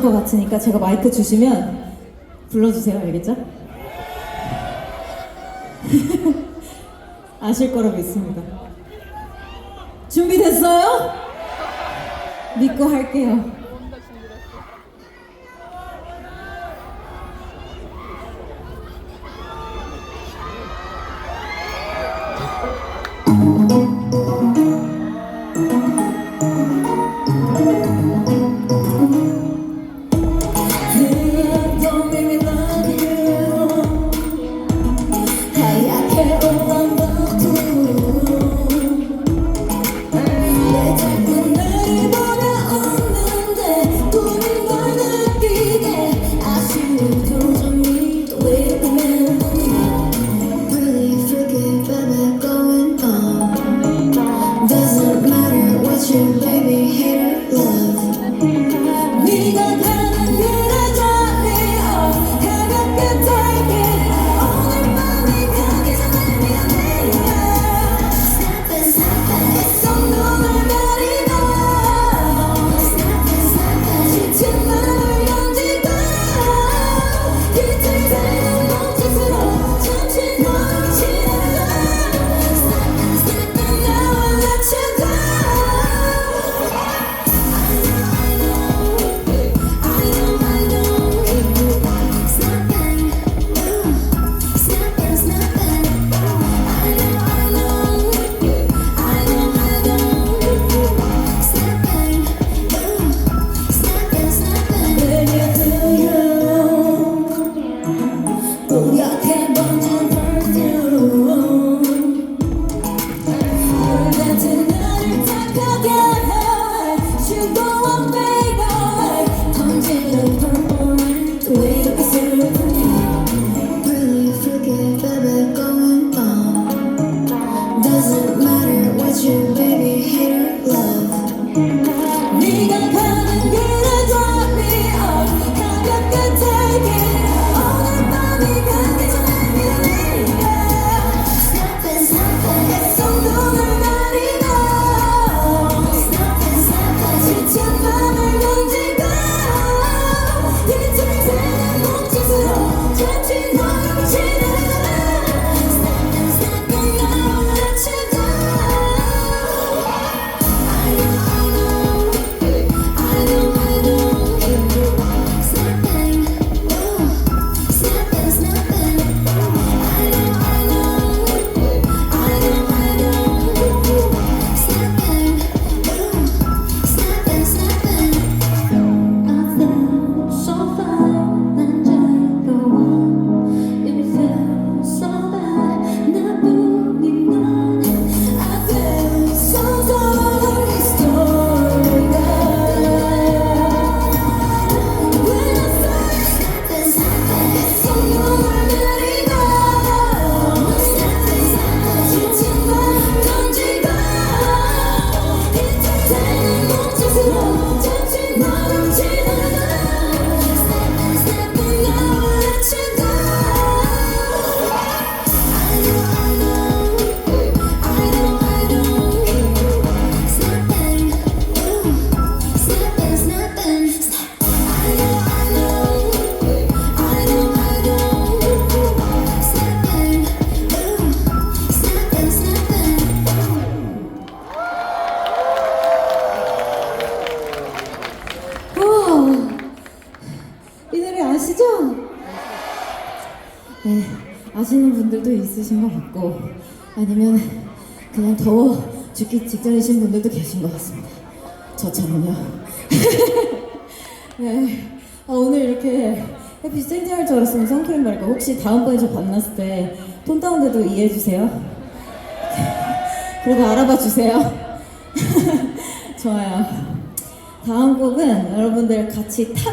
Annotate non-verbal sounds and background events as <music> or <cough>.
것 같으니까 제가 마이크 주시면 불러주세요. 알겠죠? <laughs> 아실 거라 믿습니다. 준비됐어요? 믿고 할게요. 네, 아시는 분들도 있으신 것 같고 아니면 그냥 더워 죽기 직전이신 분들도 계신 것 같습니다. 저처럼요. <laughs> 네, 아, 오늘 이렇게 햇빛 쨍쨍할 줄 알았으면 선크림 바르고 혹시 다음번에 저 만났을 때 톤 다운돼도 이해해주세요. 그리고 알아봐주세요. <laughs> 좋아요. 다음 곡은 여러분들 같이 타